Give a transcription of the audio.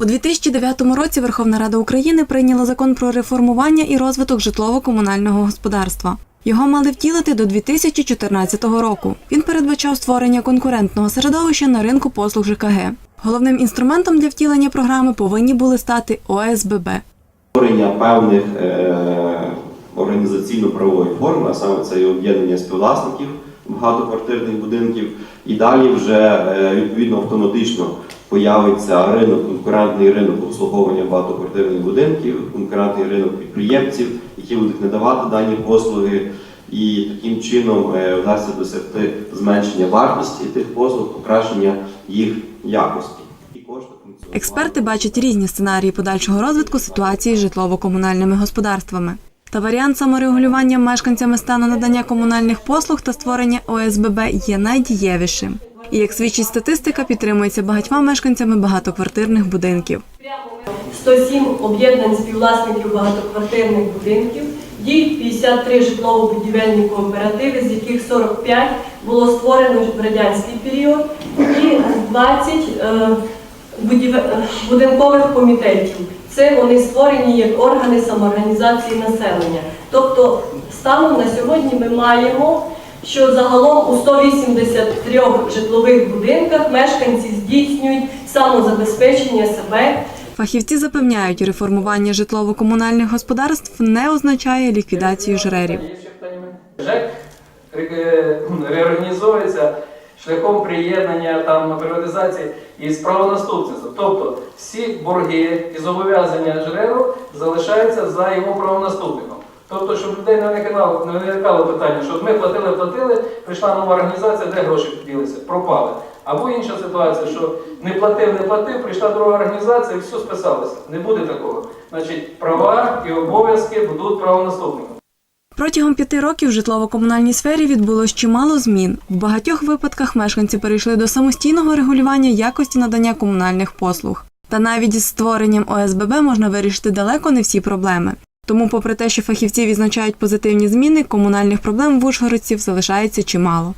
У 2009 році Верховна Рада України прийняла закон про реформування і розвиток житлово-комунального господарства. Його мали втілити до 2014 року. Він передбачав створення конкурентного середовища на ринку послуг ЖКГ. Головним інструментом для втілення програми повинні були стати ОСББ. створення певних е, організаційно-правової форми, а саме це об'єднання співвласників багатоквартирних будинків, і далі вже е, відповідно автоматично появиться ринок, конкурентний ринок обслуговування багатоквартирних будинків, конкурентний ринок підприємців, які будуть надавати дані послуги, і таким чином е, вдасться досягти зменшення вартості тих послуг, покращення їх якості. Експерти бачать різні сценарії подальшого розвитку ситуації з житлово-комунальними господарствами. Та варіант саморегулювання мешканцями стану надання комунальних послуг та створення ОСББ є найдієвішим. І як свідчить статистика, підтримується багатьма мешканцями багатоквартирних будинків. 107 об'єднань співвласників багатоквартирних будинків, діють 53 житлово-будівельні кооперативи, з яких 45 було створено в радянський період, і 20 е, е, будинкових комітетів. Це вони створені як органи самоорганізації населення. Тобто, станом на сьогодні ми маємо, що загалом у 183 житлових будинках мешканці здійснюють самозабезпечення себе Фахівці запевняють, реформування житлово-комунальних господарств не означає ліквідацію жрерів. ЖЕК ре- реорганізовується шляхом приєднання там приватизації із правонаступництва. Тобто всі борги і зобов'язання ЖРЕРу залишаються за його правонаступником. Тобто, щоб людей не виникало, не виникало питання, що ми платили, платили, прийшла нова організація, де гроші поділися, пропали. Або інша ситуація, що не платив, не платив, прийшла друга організація і все списалося. Не буде такого. Значить, права і обов'язки будуть правонаступником. Протягом п'яти років в житлово-комунальній сфері відбулось чимало змін. В багатьох випадках мешканці перейшли до самостійного регулювання якості надання комунальних послуг. Та навіть з створенням ОСББ можна вирішити далеко не всі проблеми. Тому, попри те, що фахівці відзначають позитивні зміни, комунальних проблем в Ужгородців залишається чимало.